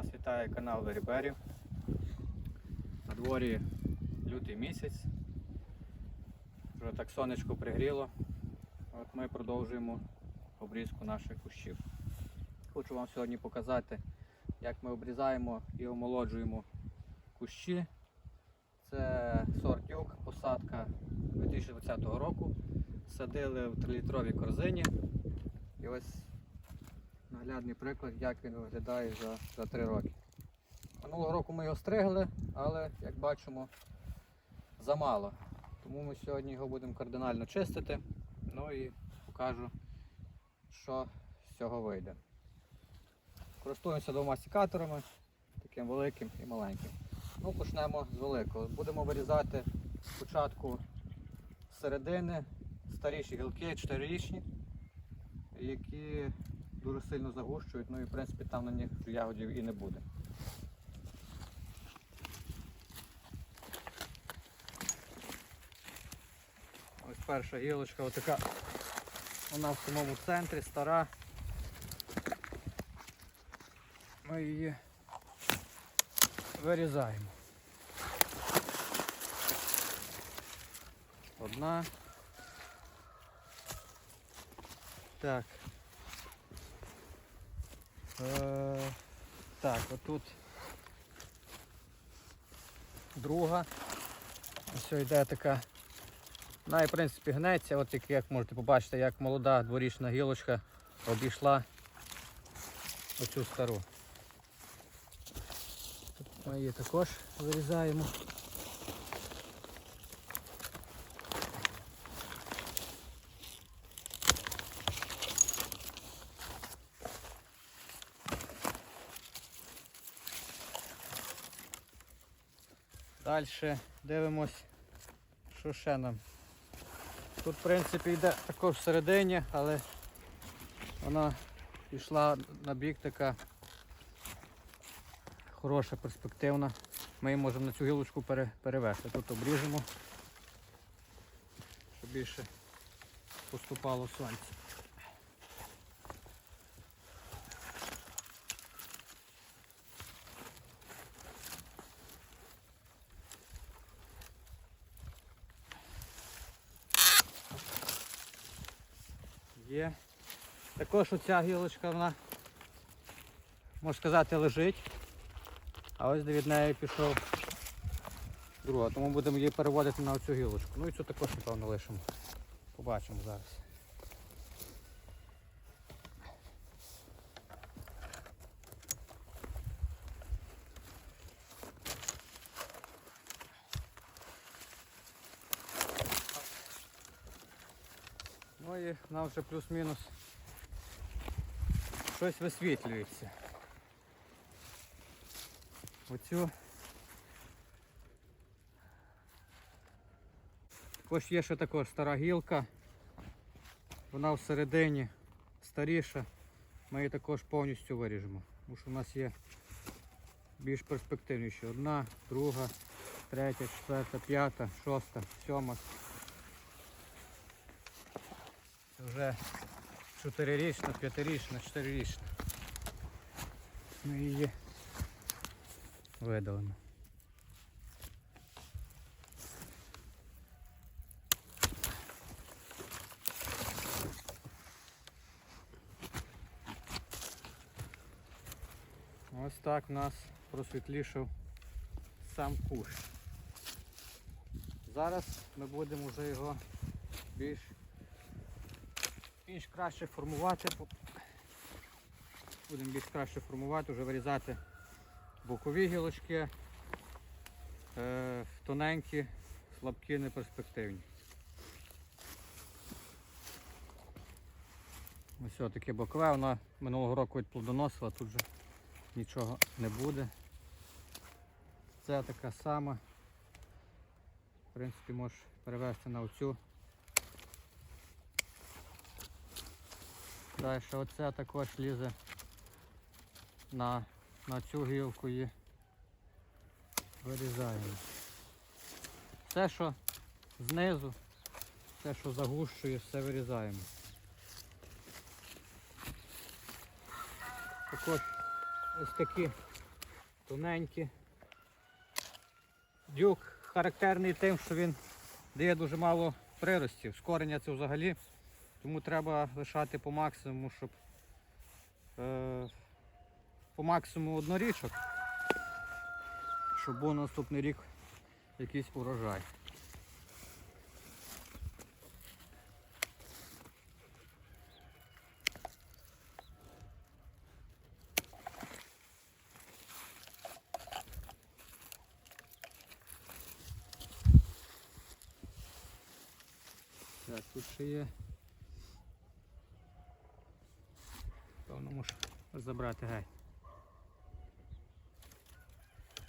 Вас вітає канал Веріберів. На дворі лютий місяць. Вже так сонечко пригріло. От ми продовжуємо обрізку наших кущів. Хочу вам сьогодні показати, як ми обрізаємо і омолоджуємо кущі. Це сорт юг, посадка 2020 року. Садили в 3-літровій корзині. І ось наглядний приклад, як він виглядає за, за 3 роки. Минулого року ми його стригли, але, як бачимо, замало. Тому ми сьогодні його будемо кардинально чистити. Ну і покажу, що з цього вийде. Користуємося двома сікаторами, таким великим і маленьким. Ну, почнемо з великого. Будемо вирізати спочатку середини старіші гілки, 4-річні, які дуже сильно загущують, ну і в принципі там на них ягодів і не буде. Ось перша гілочка, отака, вона в самому центрі, стара. Ми її вирізаємо. Одна. Так. Е, так, отут друга. Ось йде така. Вона і в принципі гнеться, от як, як можете побачити, як молода дворічна гілочка обійшла оцю стару. Ми її також вирізаємо. Далі дивимось, що ще нам. Тут в принципі йде також всередині, але вона пішла на бік така хороша, перспективна. Ми її можемо на цю гілочку перевести. Тут обріжемо, щоб більше поступало сонце. Є. Також оця гілочка вона, можна сказати, лежить. А ось де від неї пішов друга. Тому будемо її переводити на оцю гілочку. Ну і цю також напевно лишимо. Побачимо зараз. І нам вже плюс-мінус щось висвітлюється. Оцю. Також є ще також стара гілка. Вона всередині старіша. Ми її також повністю виріжемо. Тому що у нас є більш перспективніші. Одна, друга, третя, четверта, п'ята, шоста, сьома. Вже чотирирічна, п'ятирічна, чотирирічна. Ми її видалимо. Ось так в нас просвітлішав сам куш. Зараз ми будемо вже його більш більш краще формувати. Будемо більш краще формувати, вже вирізати бокові гілочки, е, тоненькі, слабкі, неперспективні. Ось таке бокове, воно минулого року відплодоносила, тут же нічого не буде. Це така сама. В принципі, можеш перевести на оцю. Далі оце також лізе на, на цю гілку і вирізаємо. Все, що знизу, все, що загущує, все вирізаємо. Також ось такі тоненькі. Дюк характерний тим, що він дає дуже мало приростів. З кореня це взагалі. Тому треба лишати по максимуму, щоб е, по максимуму однорічок, щоб був наступний рік якийсь урожай. Так, тут ще є. Забрати геть.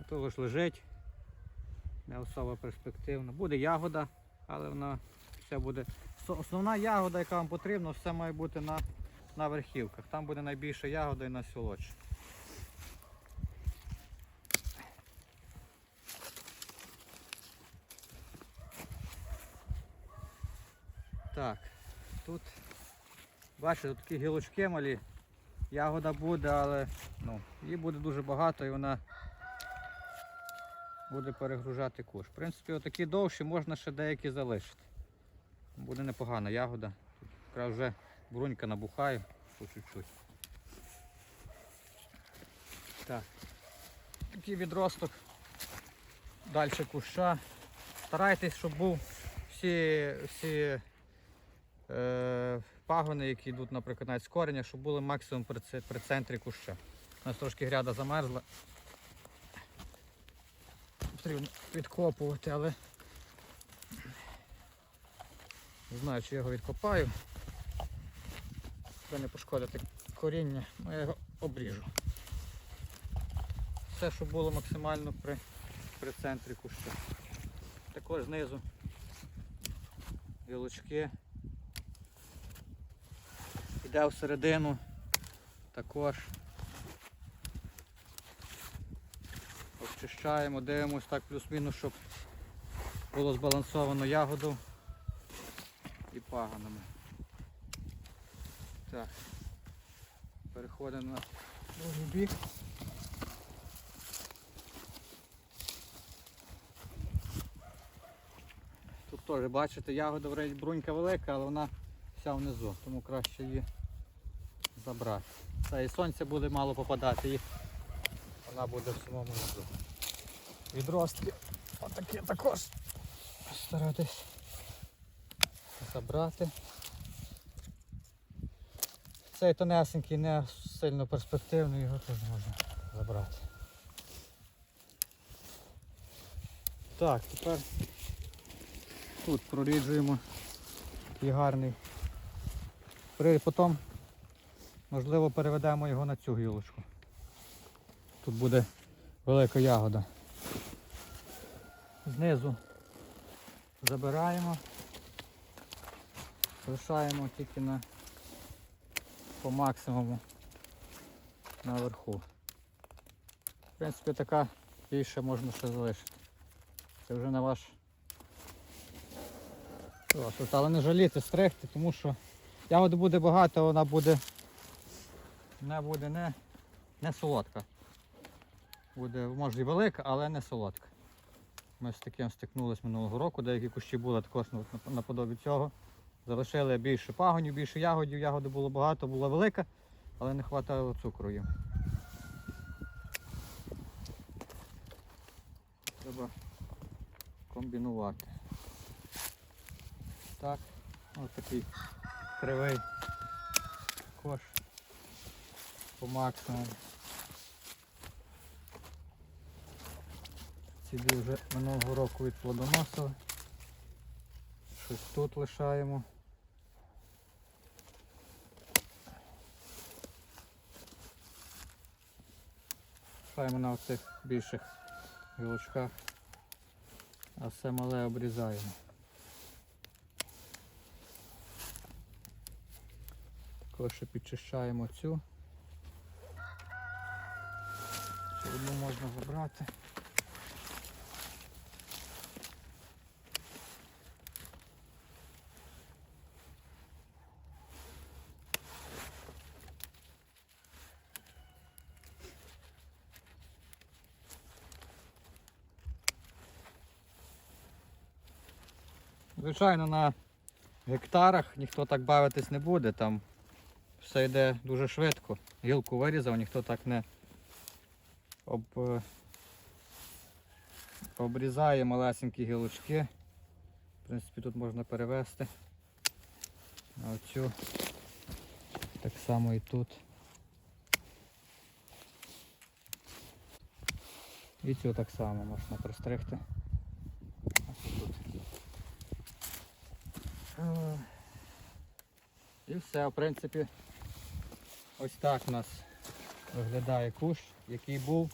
А то ж лежить. Не особо перспективно. Буде ягода, але вона все буде. Основна ягода, яка вам потрібна, все має бути на, на верхівках. Там буде найбільша ягода і найсолодша. Так, тут бачите, тут такі гілочки малі. Ягода буде, але ну, її буде дуже багато і вона буде перегружати куш. В принципі, отакі довші можна ще деякі залишити. Буде непогана ягода. Тут якраз вже брунька набухає по чуть-чуть. Так. Такий відросток. Далі куща. Старайтесь, щоб був всі, всі е, пагони, які йдуть, наприклад, навіть з кореня, щоб були максимум при, при центрі куща. У нас трошки гряда замерзла. Потрібно відкопувати, але не знаю, чи я його відкопаю. Щоб не пошкодити коріння, ну я його обріжу. Все, щоб було максимально при, при центрі куща. Також знизу гілочки. Іде всередину також. Обчищаємо, дивимось так плюс-мінус, щоб було збалансовано ягоду і паганами. Так. Переходимо на другий бік. Тут теж бачите, ягода брунька велика, але вона вся внизу, тому краще її забрати. Та і сонце буде мало попадати, і вона буде в самому низу. Відростки отакі також старатись забрати. Цей тонесенький не сильно перспективний, його теж можна забрати. Так, тепер тут проріджуємо такий гарний. Потім, можливо, переведемо його на цю гілочку. Тут буде велика ягода. Знизу забираємо, лишаємо тільки на по максимуму наверху. В принципі, така більше можна ще залишити. Це вже на ваш. Але не жаліти стригти, тому що ягоди буде багато, вона буде не буде не, не солодка. Буде, може і велика, але не солодка. Ми з таким стикнулися минулого року, деякі кущі були також на- на- наподобі цього. Залишили більше пагонів, більше ягодів, ягоди було багато, була велика, але не вистачало цукру їм. Треба комбінувати. Так, ось такий кривий по максимуму. Ці дві вже минулого року відплодоносили. Щось тут лишаємо. Лишаємо на оцих більших гілочках, а все мале обрізаємо. Також підчищаємо цю. Одну можна вибрати. Звичайно, на гектарах ніхто так бавитись не буде, там все йде дуже швидко. Гілку вирізав, ніхто так не об... е, обрізає малесенькі гілочки. В принципі, тут можна перевести. А оцю так само і тут. І цю так само можна пристригти. І все, в принципі, ось так у нас виглядає кущ, який був,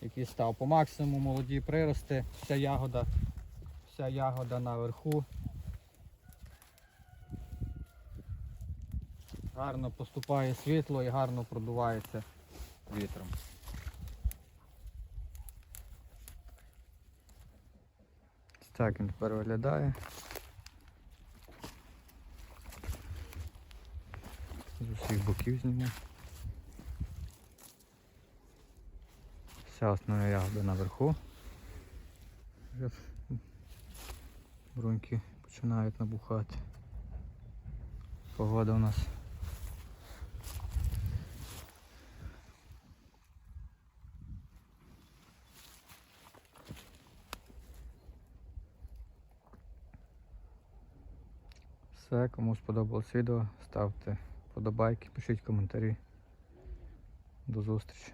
який став по максимуму молоді прирости, вся ягода, вся ягода наверху. Гарно поступає світло і гарно продувається вітром. Так він тепер виглядає. З усіх боків зніму. Вся основна ягода наверху. Вже бруньки починають набухати. Погода у нас. Все, кому сподобалось відео, ставте подобайки, пишіть коментарі. До зустрічі.